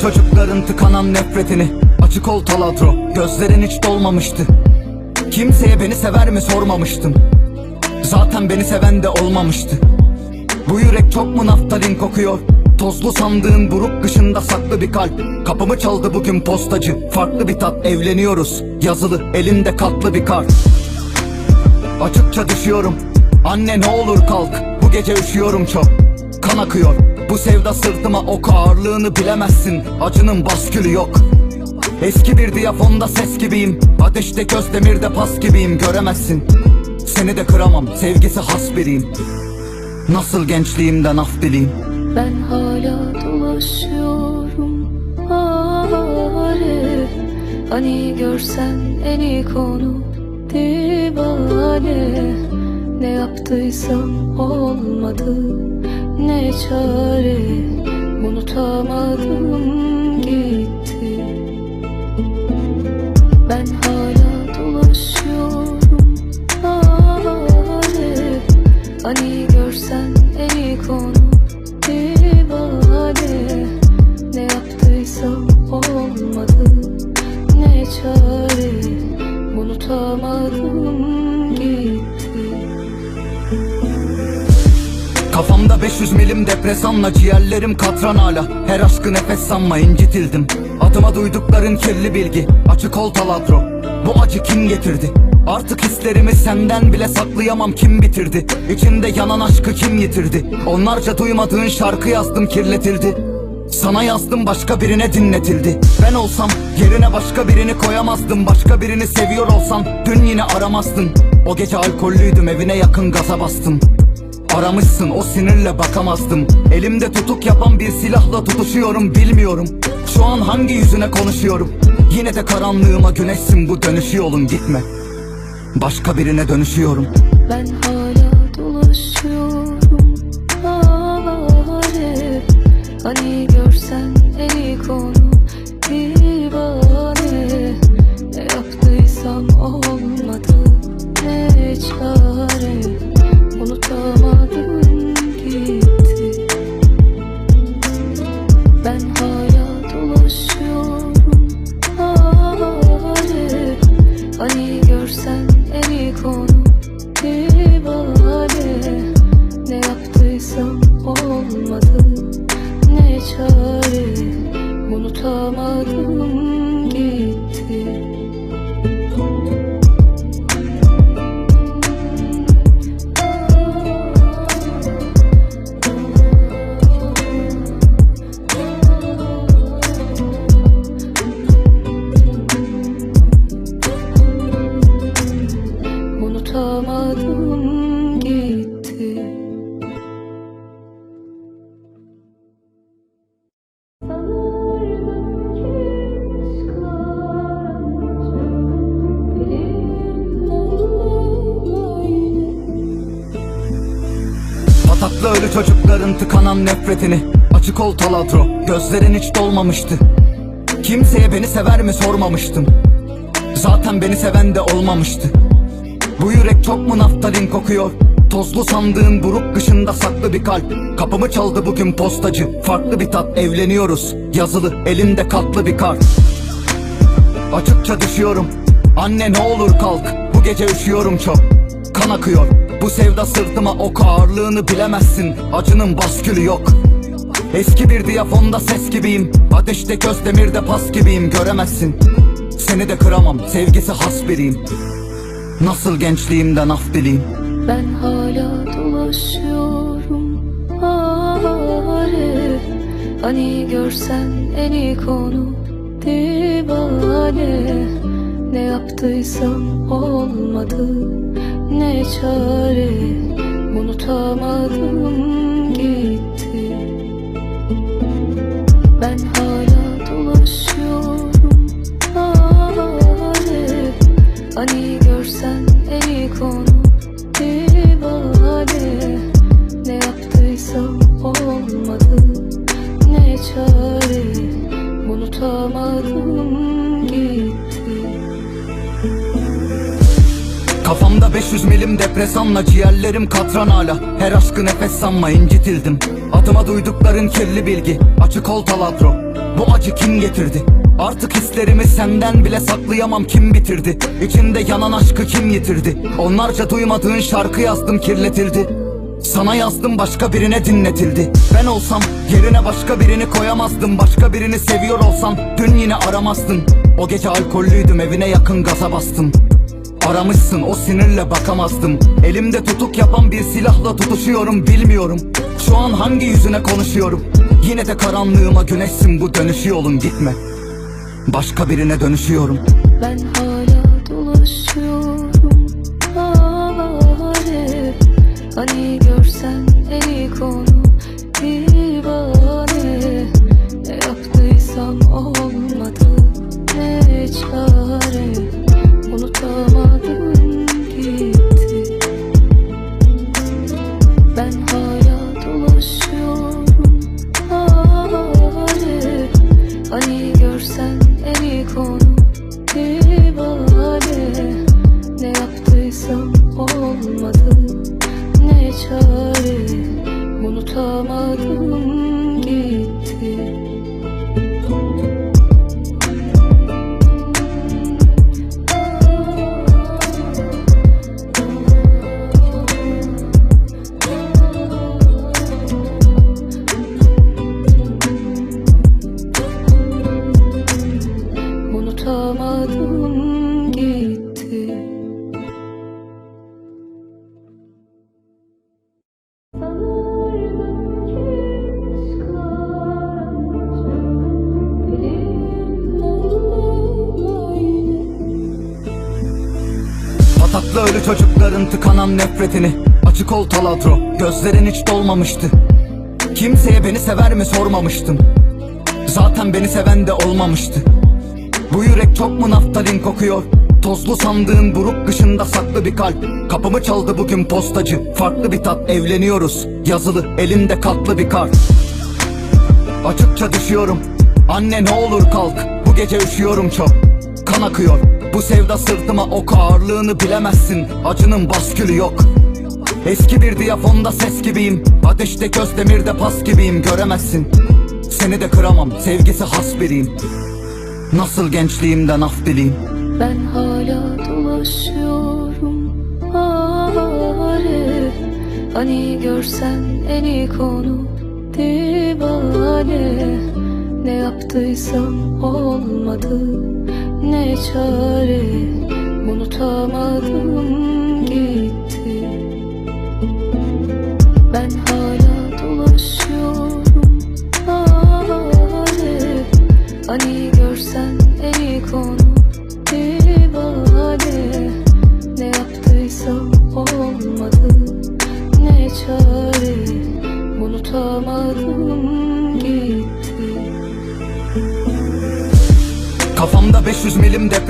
çocukların tıkanan nefretini. Açık ol taladro Gözlerin hiç dolmamıştı. Kimseye beni sever mi sormamıştım. Zaten beni seven de olmamıştı. Bu yürek çok mu naftalin kokuyor? Tozlu sandığın buruk dışında saklı bir kalp. Kapımı çaldı bugün postacı. Farklı bir tat evleniyoruz. Yazılı elinde katlı bir kart. Açıkça düşüyorum. Anne ne olur kalk. Bu gece üşüyorum çok. Kan akıyor Bu sevda sırtıma ok ağırlığını bilemezsin. Acının baskülü yok. Eski bir diyafonda ses gibiyim. Ateşte göz demirde pas gibiyim. Göremezsin. Seni de kıramam. Sevgisi has biriyim. Nasıl gençliğimden af dileyim? Ben hala dolaşıyorum Hare Hani görsen en iyi konu Divane. Ne yaptıysam olmadı Ne çare? Unutamadım gitti. Ben hala depresanla ciğerlerim katran hala. Her aşkı nefes sanma incitildim. Adıma duydukların kirli bilgi. Açık ol taladro. Bu acı kim getirdi? Artık hislerimi senden bile saklayamam kim bitirdi? İçimde yanan aşkı kim yitirdi? Onlarca duymadığın şarkı yazdım kirletildi. Sana yazdım başka birine dinletildi. Ben olsam yerine başka birini koyamazdım. Başka birini seviyor olsam dün yine aramazdın O gece alkollüydüm evine yakın gaza bastım Aramışsın o sinirle bakamazdım. Elimde tutuk yapan bir silahla tutuşuyorum bilmiyorum. Şu an hangi yüzüne konuşuyorum? Yine de karanlığıma güneşsin bu dönüşü yolun gitme. Başka birine dönüşüyorum. Ben hala Pataklı ölü çocukların tıkanan nefretini. Açık ol taladro Gözlerin hiç dolmamıştı. Kimseye beni sever mi sormamıştım. Zaten beni seven de olmamıştı. Bu yürek çok mu naftalin kokuyor? Tozlu sandığın buruk dışında saklı bir kalp. Kapımı çaldı bugün postacı. Farklı bir tat evleniyoruz. Yazılı elinde katlı bir kart. Açıkça düşüyorum. Anne ne olur kalk. Bu gece üşüyorum çok Kan akıyor. Bu sevda sırtıma ok ağırlığını bilemezsin. Acının baskülü yok. Eski bir diyafonda ses gibiyim. Ateşte göz demirde pas gibiyim. Göremezsin. Seni de kıramam. Sevgisi has biriyim. Nasıl gençliğimden af dileyim? Ben hala dolaşıyorum Hare Hani görsen en iyi konu divane. Ne yaptıysam olmadı Ne çare Unutamadım gitti depresanla ciğerlerim katran hala. Her aşkı nefes sanma incitildim. Adıma duydukların kirli bilgi Açık ol taladro Bu acı kim getirdi? Artık hislerimi senden bile saklayamam kim bitirdi? İçinde yanan aşkı kim yitirdi? Onlarca duymadığın şarkı yazdım kirletildi. Sana yazdım başka birine dinletildi. Ben olsam yerine başka birini koyamazdım. Başka birini seviyor olsam dün yine aramazdın. O gece alkollüydüm evine yakın gaza bastım Aramışsın o sinirle bakamazdım. Elimde tutuk yapan bir silahla tutuşuyorum bilmiyorum. Şu an hangi yüzüne konuşuyorum? Yine de karanlığıma güneşsin bu dönüşü yolun gitme. Başka birine dönüşüyorum. Ben hala dolaşıyorum Hani çocukların tıkanan nefretini. Açık ol taladro Gözlerin hiç dolmamıştı. Kimseye beni sever mi sormamıştım. Zaten beni seven de olmamıştı. Bu yürek çok mu naftalin kokuyor? Tozlu sandığın buruk dışında saklı bir kalp. Kapımı çaldı bugün postacı. Farklı bir tat evleniyoruz. Yazılı elinde katlı bir kart. Açıkça düşüyorum. Anne ne olur kalk. Bu gece üşüyorum çok. Kan akıyor Bu sevda sırtıma ok ağırlığını bilemezsin. Acının baskülü yok. Eski bir diyafonda ses gibiyim. Ateşte göz demirde pas gibiyim. Göremezsin. Seni de kıramam. Sevgisi has biriyim. Nasıl gençliğimden af dileyim? Ben hala dolaşıyorum Havale Hani görsen en iyi konu divane. Ne yaptıysam olmadı Ne çare Unutamadım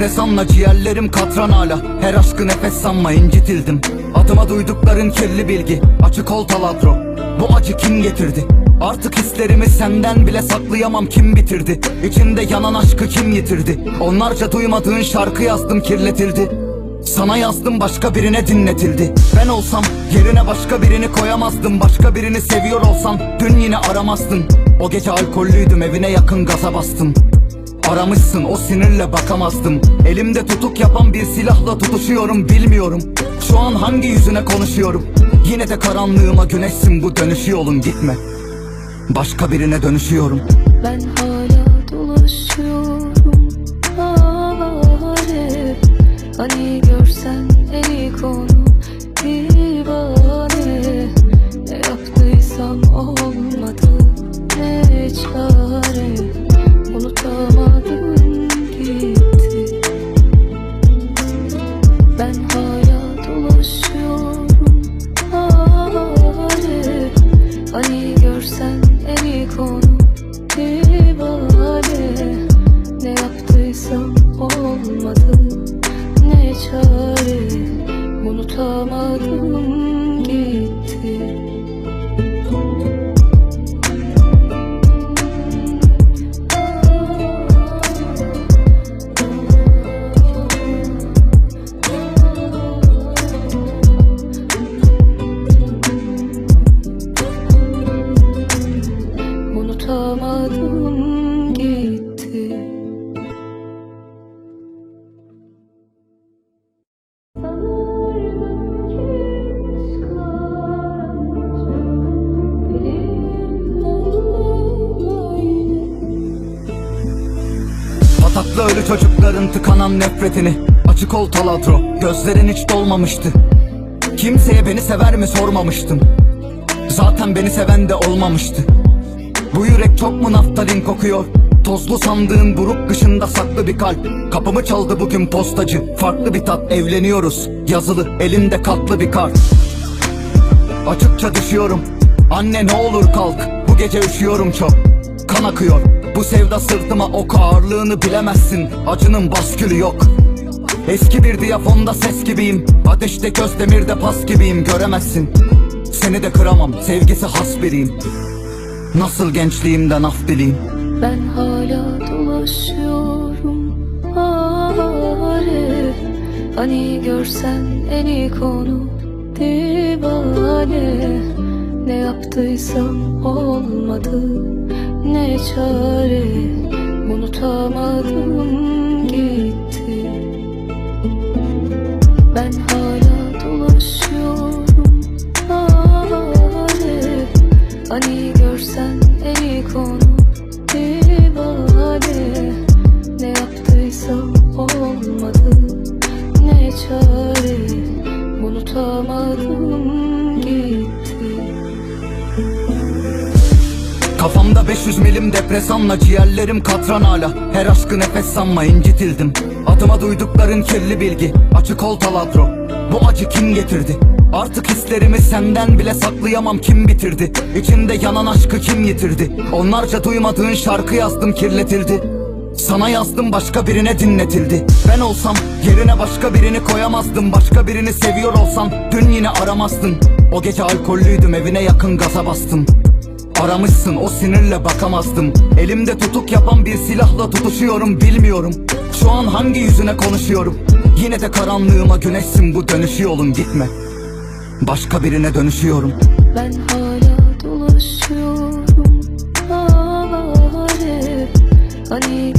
depresanla ciğerlerim katran hala. Her aşkı nefes sanma incitildim. Adıma duydukların kirli bilgi Açık ol taladro. Bu acı kim getirdi? Artık hislerimi senden bile saklayamam kim bitirdi? İçinde yanan aşkı kim yitirdi? Onlarca duymadığın şarkı yazdım kirletildi. Sana yazdım başka birine dinletildi. Ben olsam yerine başka birini koyamazdım. Başka birini seviyor olsam dün yine aramazdın O gece alkollüydüm evine yakın gaza bastım Aramışsın o sinirle bakamazdım. Elimde tutuk yapan bir silahla tutuşuyorum bilmiyorum. Şu an hangi yüzüne konuşuyorum? Yine de karanlığıma güneşsin bu dönüşü yolun gitme. Başka birine dönüşüyorum. Ben hala Pataklı ölü çocukların tıkanan nefretini. Açık ol taladro Gözlerin hiç dolmamıştı. Kimseye beni sever mi sormamıştım. Zaten beni seven de olmamıştı. Bu yürek çok mu naftalin kokuyor? Tozlu sandığın buruk dışında saklı bir kalp. Kapımı çaldı bugün postacı. Farklı bir tat evleniyoruz. Yazılı elinde katlı bir kart. Açıkça düşüyorum. Anne ne olur kalk. Bu gece üşüyorum çok Kan akıyor. Bu sevda sırtıma ok ağırlığını bilemezsin. Acının baskülü yok. Eski bir diyafonda ses gibiyim. Ateşte göz demirde pas gibiyim. Göremezsin. Seni de kıramam. Sevgisi has biriyim. Nasıl gençliğimden af dileyim? Ben hala dolaşıyorum Hare Hani görsen en iyi konu Divane. Ne yaptıysam olmadı Ne çare? Unutamadım gitti. Ben hala dolaşıyorum Hare Hani Kafamda 500 milim depresanla ciğerlerim katran hala. Her aşkı nefes sanma incitildim. Adıma duydukların kirli bilgi Açık ol taladro. Bu acı kim getirdi? Artık hislerimi senden bile saklayamam kim bitirdi? İçinde yanan aşkı kim yitirdi? Onlarca duymadığın şarkı yazdım kirletildi. Sana yazdım başka birine dinletildi. Ben olsam yerine başka birini koyamazdım. Başka birini seviyor olsam dün yine aramazdın O gece alkollüydüm evine yakın gaza bastım Aramışsın o sinirle bakamazdım. Elimde tutuk yapan bir silahla tutuşuyorum bilmiyorum. Şu an hangi yüzüne konuşuyorum? Yine de karanlığıma güneşsin bu dönüşü yolun gitme. Başka birine dönüşüyorum. Ben hala dolaşıyorum Hani